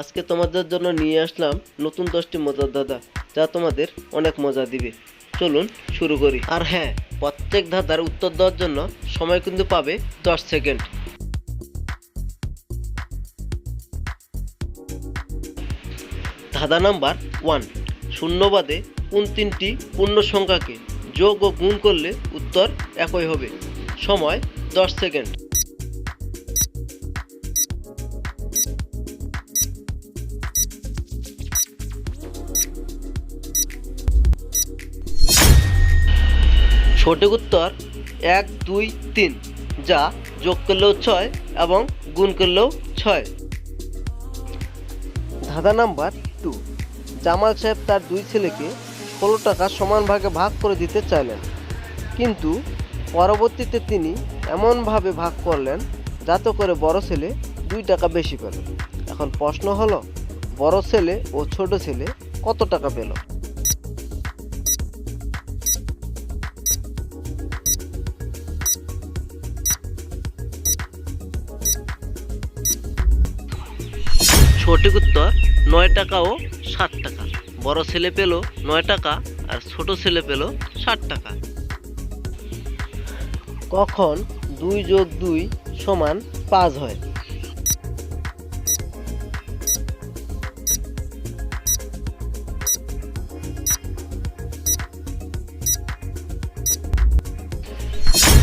আজকে তোমাদের জন্য নিয়ে আসলাম নতুন দশটি মজার দাদা যা তোমাদের অনেক মজা দিবে। চলুন শুরু করি। আর হ্যাঁ প্রত্যেক ধাঁধার উত্তর দেওয়ার জন্য সময় কিন্তু পাবে দশ সেকেন্ড। ধাঁধা নাম্বার ওয়ান শূন্য বাদে কোন তিনটি পূর্ণ সংখ্যাকে যোগ ও গুণ করলে উত্তর একই হবে। সময় দশ সেকেন্ড। সঠিক উত্তর এক, দুই, তিন, যা যোগ করলেও ছয় এবং গুণ করলেও ছয়। ধাঁধা নাম্বার টু, জামাল সাহেব তার দুই ছেলেকে ষোলো টাকা সমান ভাগে ভাগ করে দিতে চাইলেন। কিন্তু পরবর্তীতে তিনি এমনভাবে ভাগ করলেন যাতে করে বড় ছেলে দুই টাকা বেশি পেল। এখন প্রশ্ন হলো, বড় ছেলে ও ছোট ছেলে কত টাকা পেল? সঠিক উত্তর নয় টাকা ও ষাট টাকা। বড় ছেলে পেল নয় টাকা আর ছোট ছেলে পেল ষাট টাকা। কখন দুই যোগ দুই সমান পাঁচ হয়?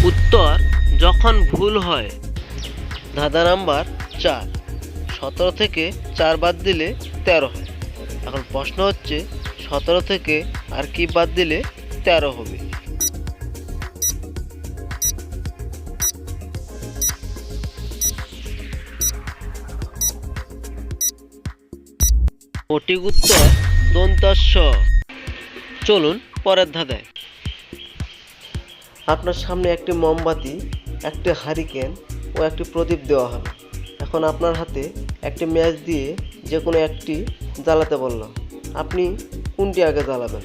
উত্তর যখন ভুল হয়। ধাঁধা নাম্বার চার। সতেরো থেকে চার বাদ দিলে তেরো হয়। এখন প্রশ্ন হচ্ছে, সতেরো থেকে আর কি বাদ দিলে তেরো হবে? সঠিক উত্তর দন্তাস্য। চলুন পরের ধাঁধায়। আপনার সামনে একটি মোমবাতি, একটি হারিকেন ও একটি প্রদীপ দেওয়া হলো। এখন আপনার হাতে একটি ম্যাচ দিয়ে যে কোনো একটি জ্বালাতে বলল আপনি কোনটি আগে জ্বালাবেন?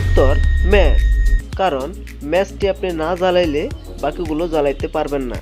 উত্তর, ম্যাচ। কারণ ম্যাচটি আপনি না জ্বালাইলে বাকিগুলো জ্বালাইতে পারবেন না।